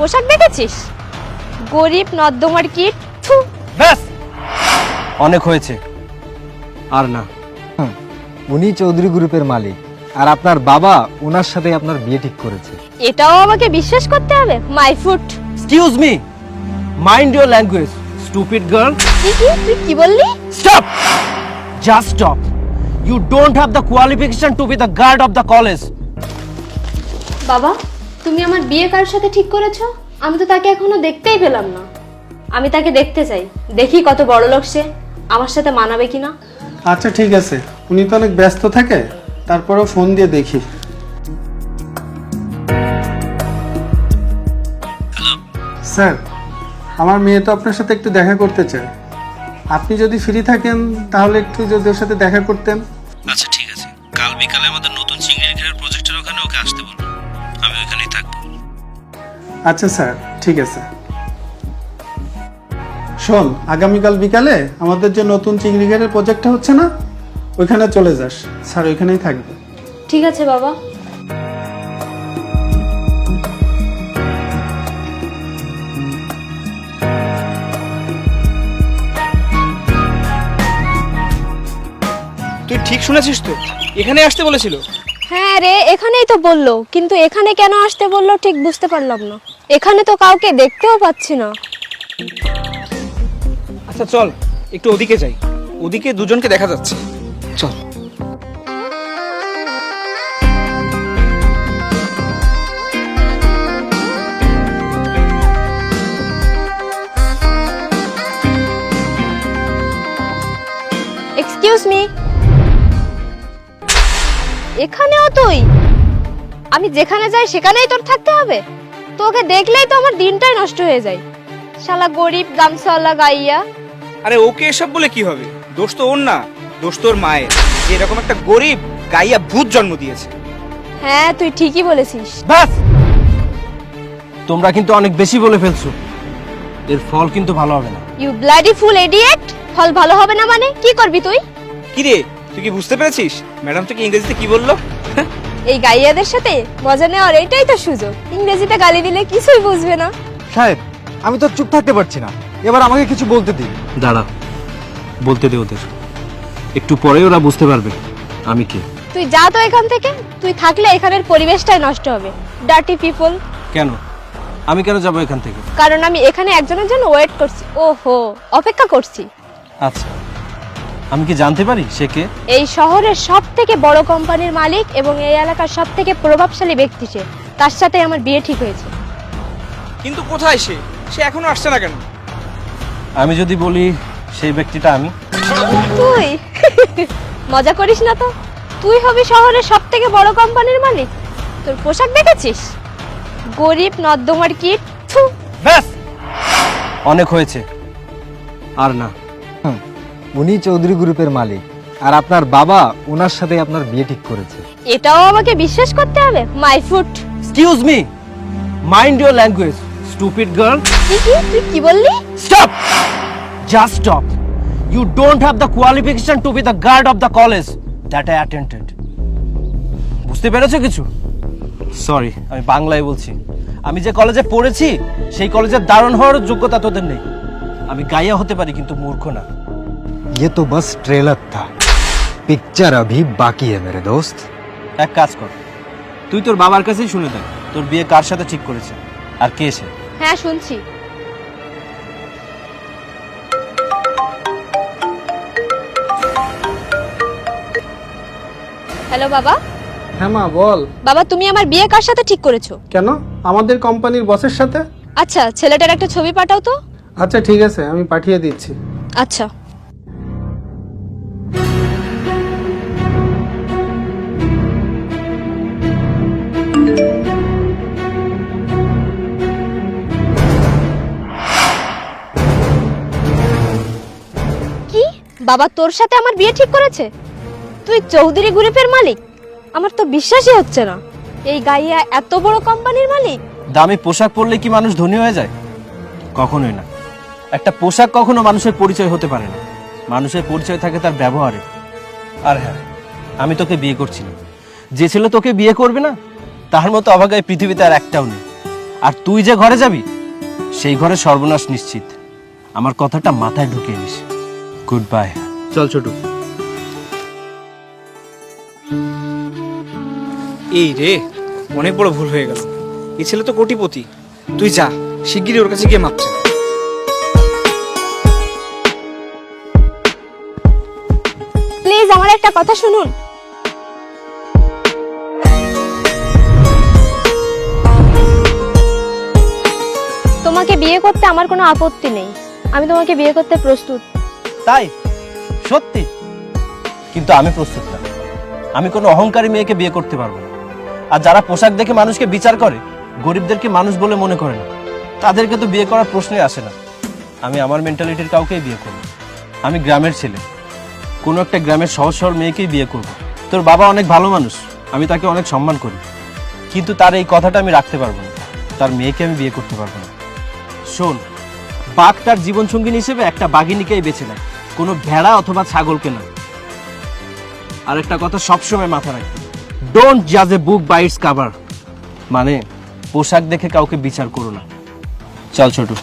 পোশাক দেখেছিস গরিব নর্দমার কিট থু। ব্যাস! অনেক হয়েছে। আর না। উনি চৌধুরী গ্রুপের মালিক। আর আপনার বাবা ওনার সাথে আপনার বিয়ে ঠিক করেছে। এটাও আমাকে বিশ্বাস করতে হবে? My foot excuse me mind your language stupid girl কি কি তুই কি বললি? Stop just stop you don't have the qualification to be the guard of the college বাবা তুমি আমার বিয়ে কার সাথে ঠিক করেছ? আমি তো তাকে এখনও দেখতেই পেলাম না। আমি তাকে দেখতে চাই। দেখি কত বড় লোক সে। আমার সাথে মানাবে কিনা? আচ্ছা ঠিক আছে। উনি তো অনেক ব্যস্ত থাকে। তারপরেও ফোন দিয়ে দেখি। স্যার আমার মেয়ে তো আপনার সাথে একটু দেখা করতে চায়। আপনি যদি ফ্রি থাকেন তাহলে একটু যদি ওর সাথে দেখা করতেন। আচ্ছা ঠিক আছে। কাল বিকালে আমাদের নতুন চিংড়ির ঘেরের প্রজেক্টের ওখানে ওকে আসতে বলব। আমি ওইখানেই থাকব। আচ্ছা স্যার ঠিক আছে। শোন আগামীকাল বিকালে আমাদের যে নতুন চিংড়ি ঘেরের প্রজেক্টটা হচ্ছে না ওইখানে চলে যাস। স্যার ওইখানেই থাকবে। ঠিক আছে বাবা। তুই ঠিক শুনেছিস তো? এখানে আসতে বলেছিল। হ্যাঁ রে এখানেই তো বলল। কিন্তু এখানে কেন আসতে বলল ঠিক বুঝতে পারলাম না। এখানে তো কাউকে দেখতেও পাচ্ছি না। আচ্ছা চল একটু ওদিকে যাই। ওদিকে দুজনকে দেখা যাচ্ছে। চল। এক্সকিউজ মি এখানেও তুই? আমি যেখানে যাই সেখানেই তোর থাকতে হবে? তোকে দেখলেই তো আমার দিনটাই নষ্ট হয়ে যায়। শালা গরিব গামছাওয়ালা গাইয়া। আরে ওকে এসব বলে কি হবে? দোষ তো ওর না দোষ তোর মায়ের। যে এরকম একটা গরিব গাইয়া ভূত জন্ম দিয়েছে। হ্যাঁ তুই ঠিকই বলেছিস। ব্যাস! তোমরা কিন্তু অনেক বেশি বলে ফেলছো। এর ফল কিন্তু ভালো হবে না। ইউ ব্লাডি ফুল এডিয়েট ফল ভালো হবে না মানে? কি করবি তুই? কি রে তুই কি বুঝতে পেরেছিস? ম্যাডাম তোকে ইংরেজিতে কি বলল? এই গাইয়াদের সাথে মজা নেওয়ার এটাই তো সুযোগ। ইংরেজিতে গালি দিলে কিছুই বুঝবে না। সাহেব আমি তো চুপ থাকতে পারছি না। এবার আমাকে কিছু বলতে দিন। দাঁড়া বলতে দে ওদের। একটু পরে ওরা বুঝতে পারবে আমি কে। তুই যা তো এখান থেকে তুই থাকলে এখানের পরিবেশটাই নষ্ট হবে। ডার্টি পিপল কেন? আমি কেন যাব এখান থেকে? কারণ আমি এখানে একজনের জন্য ওয়েট করছি। ওহো অপেক্ষা করছি। আচ্ছা। আমি কি জানতে পারি সে কে? এই শহরের সব থেকে বড় কোম্পানির মালিক এবং এই এলাকার সব থেকে প্রভাবশালী ব্যক্তি সে। তার সাথে আমার বিয়ে ঠিক হয়েছে। কিন্তু কোথায় সে? সে এখনও আসছে না কেন? আমি যদি বলি সেই ব্যক্তিটা আমি। তুই? মজা করিস না তো। তুই হবি শহরের সব থেকে বড় কোম্পানির মালিক। তোর পোশাক দেখেছিস? গরিব নর্দমার কিট। ব্যাস! অনেক হয়েছে। আর না। উনি চৌধুরী গ্রুপের মালিক। আর আপনার বাবা ওনার সাথে আপনার বিয়ে ঠিক করেছে। এটাও আমাকে বিশ্বাস করতে হবে? My foot excuse me mind your language stupid girl কি কি তুই কি বললি? Stop just stop you don't have the qualification to be the guard of the college that I attended বুঝতে পেরেছ কিছু? সরি আমি বাংলায় বলছি। আমি যে কলেজে পড়েছি সেই কলেজের দারুণ হওয়ার যোগ্যতা তোদের নেই। আমি গাইয়া হতে পারি কিন্তু মূর্খ না। ये तो बस ट्रेलर था पिक्चर अभी बाकी है मेरे दोस्त এক কাজ কর তুই তোর বাবার কাছেই শুনে দেখ তোর বিয়ে কার সাথে ঠিক করেছে আর কে সে হ্যাঁ শুনছি হ্যালো বাবা হ্যাঁ মা বল বাবা তুমি আমার বিয়ে কার সাথে ঠিক করেছো কেন আমাদের কোম্পানির বসের সাথে আচ্ছা ছেলেটার একটা ছবি পাঠাও তো আচ্ছা ঠিক আছে আমি পাঠিয়ে দিচ্ছি আচ্ছা বাবা তোর সাথে আমার বিয়ে ঠিক করেছে? তুই চৌধুরী গ্রুপের মালিক? আমার তো বিশ্বাসই হচ্ছে না। এই গাইয়া এত বড় কোম্পানির মালিক? দামি পোশাক পরলে কি মানুষ ধনী হয়ে যায়? কখনোই না। একটা পোশাক কখনো মানুষের পরিচয় হতে পারে না। মানুষের পরিচয় থাকে তার ব্যবহারে। আর হ্যাঁ আমি তোকে বিয়ে করছি না। যে ছেলে তোকে বিয়ে করবে না, তার মতো অভাগায় পৃথিবীতে আর একটাও নেই। আর তুই যে ঘরে যাবি, সেই ঘরে সর্বনাশ নিশ্চিত। আমার কথাটা মাথায় ঢুকিয়ে নিস। গুড বাই চল ছোটু। এই রে অনেক বড় ভুল হয়ে গেল। এই ছেলে তো কোটিপতি। তুই যা শিগগিরই ওর কাছে গিয়ে মাপছে প্লিজ আমার একটা কথা শুনুন। তোমাকে বিয়ে করতে আমার কোনো আপত্তি নেই। আমি তোমাকে বিয়ে করতে প্রস্তুত। তাই? সত্যি? কিন্তু আমি প্রস্তুত না। আমি কোনো অহংকারী মেয়েকে বিয়ে করতে পারব না। আর যারা পোশাক দেখে মানুষকে বিচার করে, গরিবদেরকে মানুষ বলে মনে করে না। তাদেরকে তো বিয়ে করার প্রশ্নে আসে না। আমি আমার মেন্টালিটির কাউকেই বিয়ে করব আমি গ্রামের ছেলে। কোনো একটা গ্রামের সহজ সরল মেয়েকেই বিয়ে করব। তোর বাবা অনেক ভালো মানুষ। আমি তাকে অনেক সম্মান করি। কিন্তু তার এই কথাটা আমি রাখতে পারব না। তার মেয়েকে আমি বিয়ে করতে পারব না। শোন, বাঘ তার জীবন সঙ্গিনী হিসেবে একটা বাঘিনীকেই বেছে নেয়। কোনো ভেড়া অথবা ছাগলকে নয়। আর একটা কথা সবসময় মাথা রাখবে ডোন্ট জাজ a book by its cover মানে পোশাক দেখে কাউকে বিচার করো না। চল ছোটু।